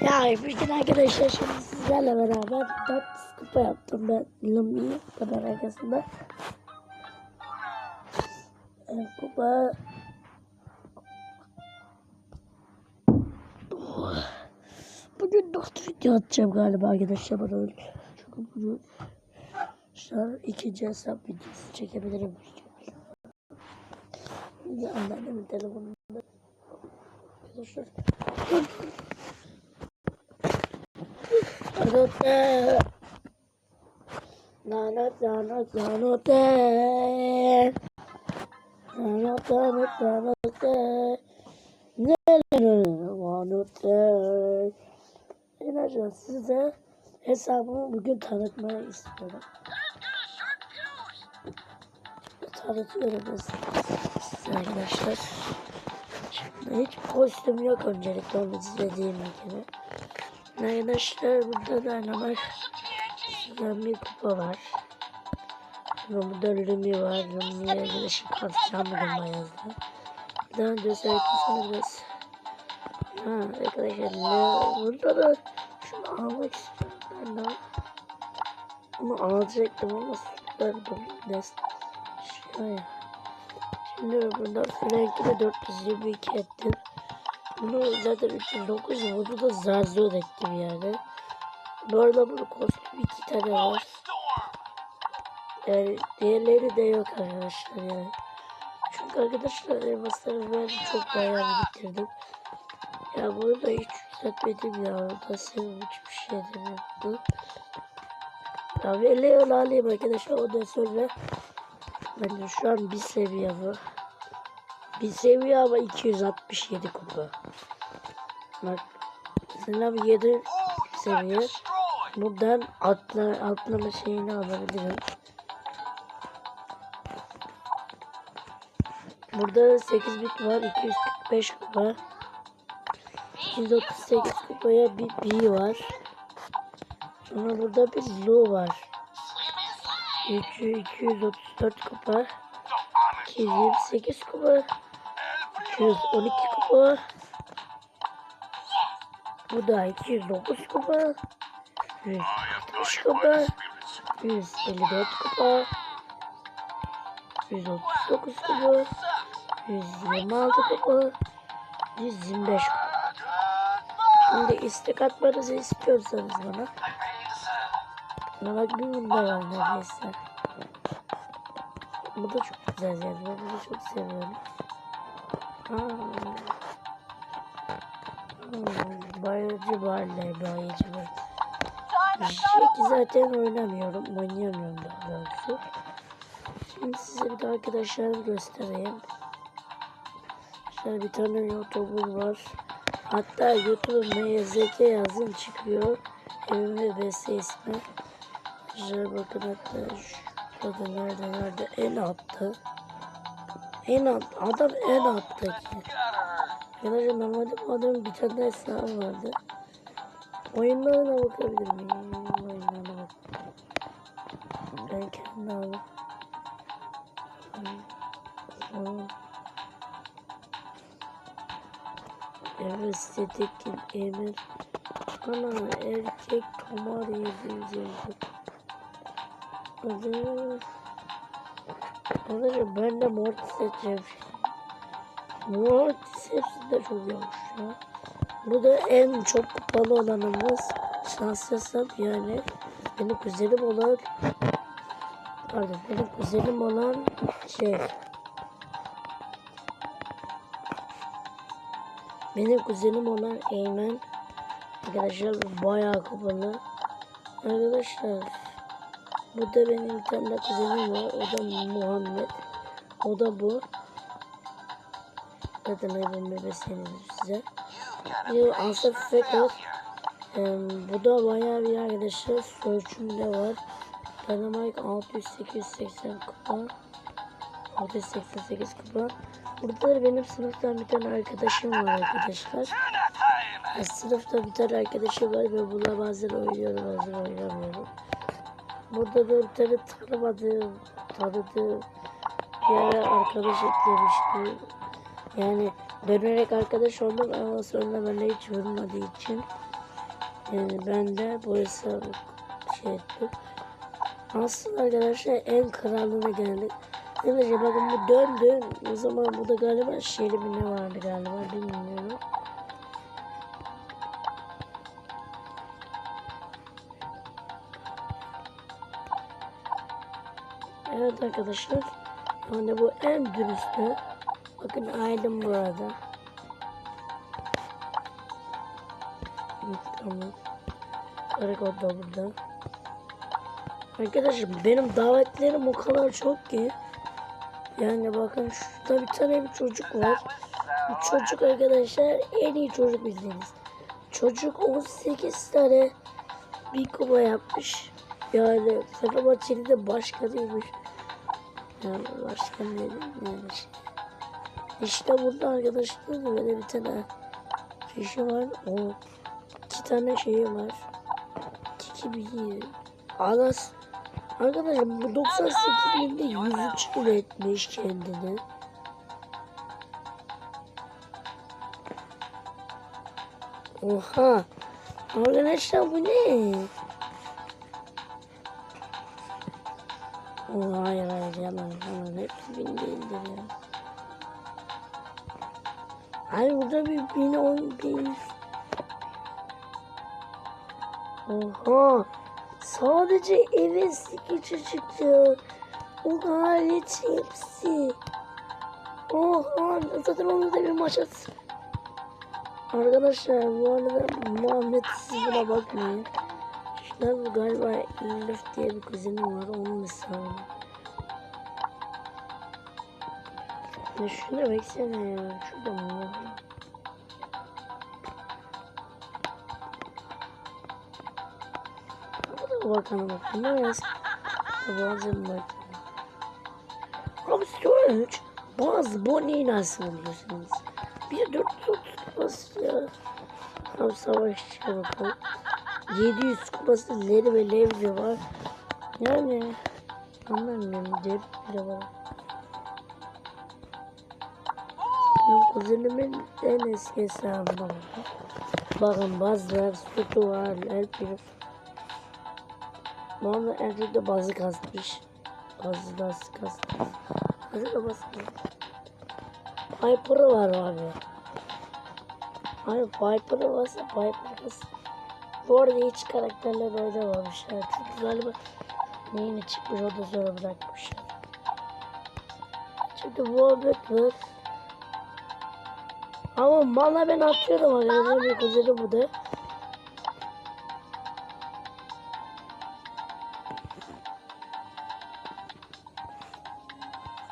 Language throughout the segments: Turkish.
Ya bir gün arkadaşlar şimdi sizlerle beraber 4 kupa yaptım ben Lumi'yi kadar arkasında. Ee, kupa Bugün 4 video atacağım galiba arkadaşlar bana öyle. Çünkü bugün şu an ikinci hesap videosu çekebilirim. Ya anneannemin telefonunda. Arkadaşlar. Anote. Nanot, nanot, nanote. Nanot, nanot, nanote. Nanote. İnanın size hesabımı bugün tanıtmayı istiyorum. Tanıtıyorum size arkadaşlar. Şimdi hiç kostüm yok öncelikle onu izlediğim gibi. Arkadaşlar burada da hemen sizden bir kupa var. Burada Lumi var. Lumi'ye arkadaşım kalacağım bugün bayazda. Daha önce söyledim biraz. Ha arkadaşlar ne? Burada da şunu almak istiyorum ben de. Ama alacaktım ama süper Dominguez. Şöyle. Şimdi burada Frank'i de 422 ettim. Bunu zaten 309 vurdu da Zazo ettim yani. Bu arada bu kostüm iki tane var. Yani diğerleri de yok arkadaşlar yani. Çünkü arkadaşlar elmasları ben çok bayağı biriktirdim. Ya bunu da hiç yükseltmedim ya. Orada sevim hiçbir şey demiyordu. Ya bir Leon alayım arkadaşlar ondan sonra ben de şu an bir seviye bu. Bir seviye ama 267 kupa. Bak bir 7 seviye. Buradan atla, atlama şeyini alabilirim. Burada 8 bit var. 245 kupa. 138 kupaya bir B var. Sonra burada bir Lu var. 234 kupa. 228 kupa. 212 kupa. Bu da 209 kupa. 160 kupa. 154 kupa. 139 kupa. 126 kupa. 125 kupa. Şimdi istek atmanızı istiyorsanız bana. Bana bak bir bunda var neredeyse. Bu da çok güzel yani. Ben bunu çok seviyorum. Bayıcı Barley, Bayıcı Barley. Jack'i zaten oynamıyorum. Oynayamıyorum daha doğrusu. Şimdi size bir de arkadaşlarımı göstereyim. Şöyle bir tane YouTuber var. Hatta YouTube'un MZK yazın çıkıyor. Evime Beste ismi. Şöyle bakın hatta şurada nerede nerede en altta. En alt adam en alttaki. Arkadaşlar normalde bu adamın bir tane hesabı vardı. Oyunlarına bakabilir miyim? Oyunlarına bak. Ben kendi. Hmm. Evet estetik emir. Ana erkek tomar yediğince. Adı. Arkadaşlar ben de Mortis seçeceğim. Mortis hepsi de çok yavaş ya. Bu da en çok kupalı olanımız. Şanslısam yani. Benim kuzenim olan pardon benim kuzenim olan şey benim kuzenim olan Eymen arkadaşlar bayağı kupalı arkadaşlar bu da benim bir tane de kuzenim var. O da Muhammed. O da bu. Zaten hayvan bebesiniz size? Bir Asaf Faker ee, bu da bayağı bir arkadaşlar Search'ümde var. Dynamite 600-880 kupa. 688 kupa. Burada da benim sınıftan bir tane arkadaşım var arkadaşlar. Sınıfta bir tane arkadaşım var ve buna bazen oynuyorum bazen oynamıyorum. Burada da tane tanımadığım, tanıdığım bir arkadaş eklemişti. Yani dönerek arkadaş oldum ama sonra bana hiç vurmadığı için Yani ben de bu hesabı şey ettim. Aslında arkadaşlar en kralına geldik. Arkadaşlar bakın bu döndü. O zaman bu da galiba şeyli bir ne vardı galiba bilmiyorum. Evet arkadaşlar. Yani bu en dürüstü. Bakın aydın burada. Tamam. Karakol da burada. Arkadaşlar benim davetlerim o kadar çok ki. Yani bakın şurada bir tane bir çocuk var. Bu çocuk arkadaşlar en iyi çocuk bildiğiniz. Çocuk 18 tane bir kuba yapmış. Yani Fenerbahçeli de başkanıymış. Dedim yani şey. İşte burada arkadaşlar böyle bir tane kişi var. O iki tane şeyi var. Kiki bir Alas Arkadaşlar bu 98 binde 103 yıl etmiş kendini. Oha. Arkadaşlar bu ne? Oh, hayır hayır yalan yalan hepsi bin değildir ya. Hayır burada bir bin on bin. Oha. Sadece eve sticker çıktı. O hariç hepsi. Oha zaten onu da bir maç at. Arkadaşlar bu arada Muhammed siz buna bakmayın. Bu galiba Elif diye bir kuzenim var onun hesabı. Ya şuna baksana ya. Şurada mı var? Bakalım bakalım. Ne yaz? Bazen bakalım. Abi storage bazı boneyi nasıl buluyorsunuz? Bir 430 kupası ya. Abi savaşçıya bakalım. 700 kupası Leri ve Levri var. Yani anlamıyorum. Cep bile var. Benim kuzenimin en eski hesabına bakın. Bakın bazılar sütü var. El bir. Bana erkekte bazı kasmış. Bazı da kasmış. Bazı da bazı Piper'ı var abi. Hayır Piper'ı varsa Piper kasmış. Bu arada hiç karakterler oynamamışlar. Çünkü galiba neyine çıkmış o da sonra bırakmışlar. Çünkü muhabbet var. Ama mala ben atıyorum arkadaşlar bir kuzeni bu da.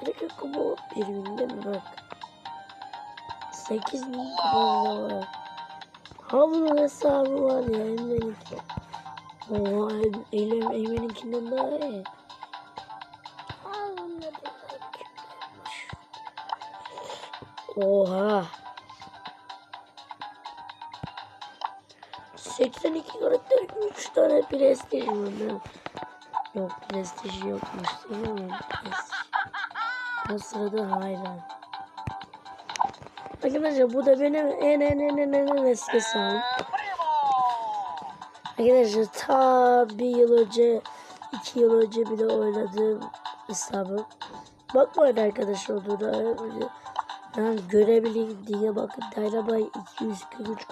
Gerek yok bu birbirinde mi bak. 8 bin kupada var. Ha bunun hesabı var ya Emre'ninki. Oha Eylem Eymen'inkinden daha iyi. Oha. 82 karakter 3 tane prestij var. Yok prestij yokmuş değil mi? Prestij. O sırada hala. Arkadaşlar bu da benim en en en en en, en eski hesabım. Arkadaşlar ta bir yıl önce, iki yıl önce bile oynadığım hesabım. Bakmayın arkadaşlar olduğuna. Yani görebileyim diye bakın Dynamite 243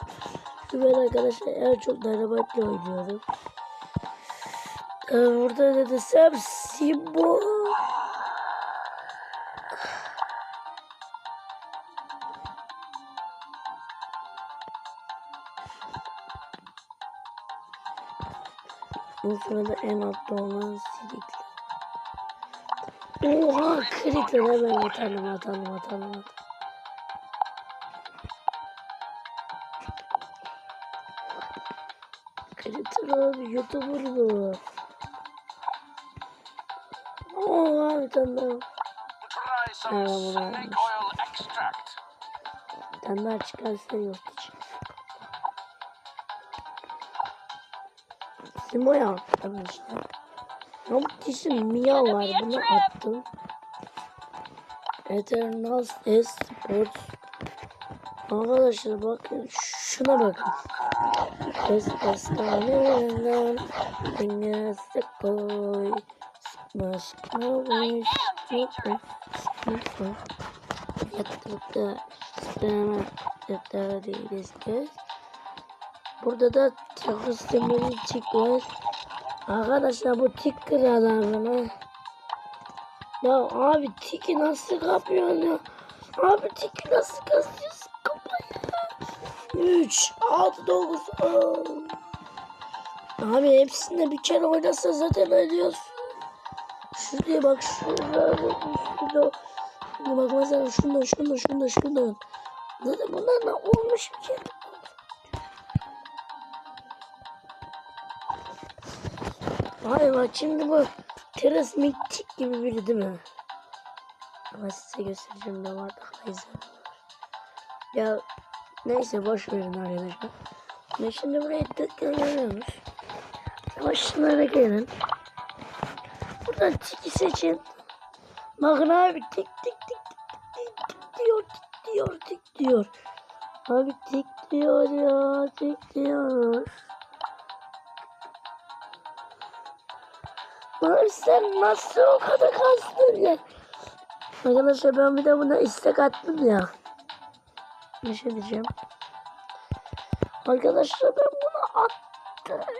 ben arkadaşlar en çok Dynamite ile oynuyorum. Ee, burada ne desem Simbo. Bu sırada en altta olan silikler. Oha krikler hemen atalım atalım atalım atalım. Kriter abi youtuber bu. Oha bir tane daha. Extract. Bir tane daha çıkarsa yok hiç. Simoya attım işte. Ya bu kişi Mia var bunu attım. Eternal Sports. Arkadaşlar bakın Şuna bakın. Kız hastaneden dünyası koy. Sıkma sıkma boş. Sıkma sıkma. Yatıkta sıkma. Yatıkta değiliz. Burada da takısımın tik var. Arkadaşlar bu tik kralarına. Ya abi tiki nasıl kapıyorsun ya? Abi tiki nasıl kasıyorsun? Kafayı. 3, 6, 9, 10. Abi hepsinde bir kere oynasa zaten ölüyorsun. Şuraya bak şurada. Şurada. Şimdi bak mesela şunda şunda şunda şunda. Zaten bunlar da olmuş bir kere. Hayır bak şimdi bu teras mitik gibi biri değil mi? Ama size göstereceğim ne var daha izle. Ya neyse boş verin arkadaşlar. Ben şimdi buraya tıklanıyoruz. Başlara gelin. Buradan tiki seçin. Bakın abi tik tik tik tik tik tik diyor tik diyor tik diyor. Abi tik diyor ya tik diyor. Lan sen nasıl o kadar kastın ya? Arkadaşlar ben bir de buna istek attım ya. Bir şey diyeceğim. Arkadaşlar ben bunu attım.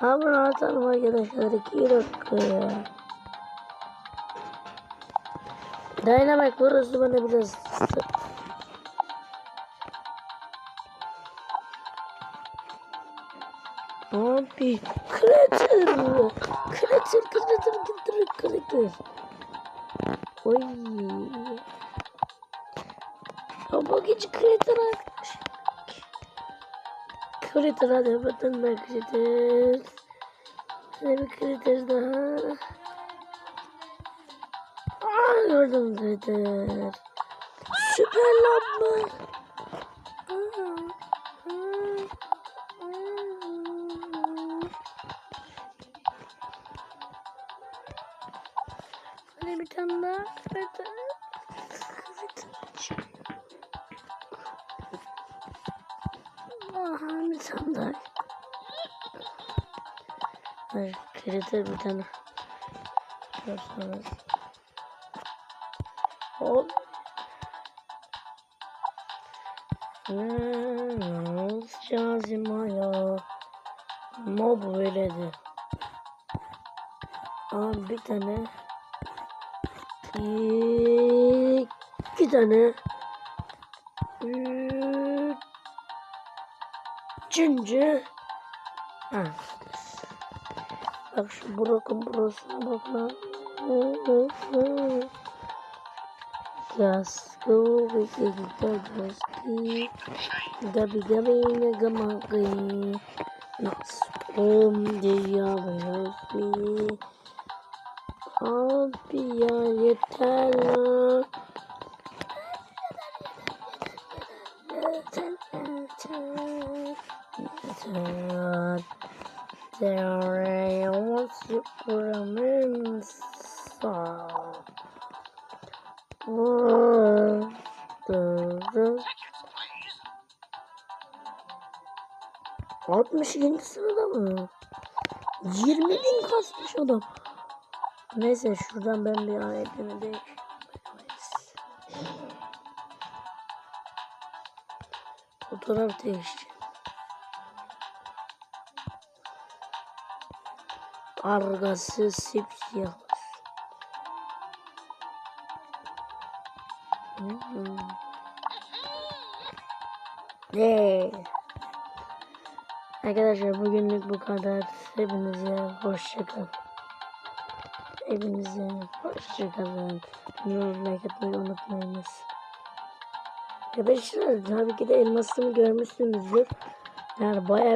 Ha bunu atalım arkadaşlar. İki dakika ya. Dynamite burası bana biraz Abi krater. Krater krater krater krater. Oy. Ama geç krater arkadaş. Krater hadi batın da krater. Hadi bir krater daha. Aa gördüm krater. Süper lamba. Hadi bir tane daha. Tane. Aha bir tane daha. Hayır, kriter bir tane. Görürsünüz. Hop. Ne lazım ya. Mob veledi. Aa bir tane. İki tane. Üçüncü. Ha. Bak şu Brock'un burasına bak lan. Gasko wiki gaski gabi gabi nagamaki Nasrum diya bayasi Abi ya yeter lan. Yeter, yeter, yeter. There was remains Please. 62. sırada mı? 20 bin kasmış adam. Neyse şuradan ben bir ayetini de Fotoğraf değişti. Argası sipsiyah. Ne? Arkadaşlar bugünlük bu kadar. Hepinize hoşçakalın. Hepinize hoşçakalın. Like atmayı unutmayınız. Arkadaşlar tabii ki de elmasımı görmüşsünüzdür. Yani bayağı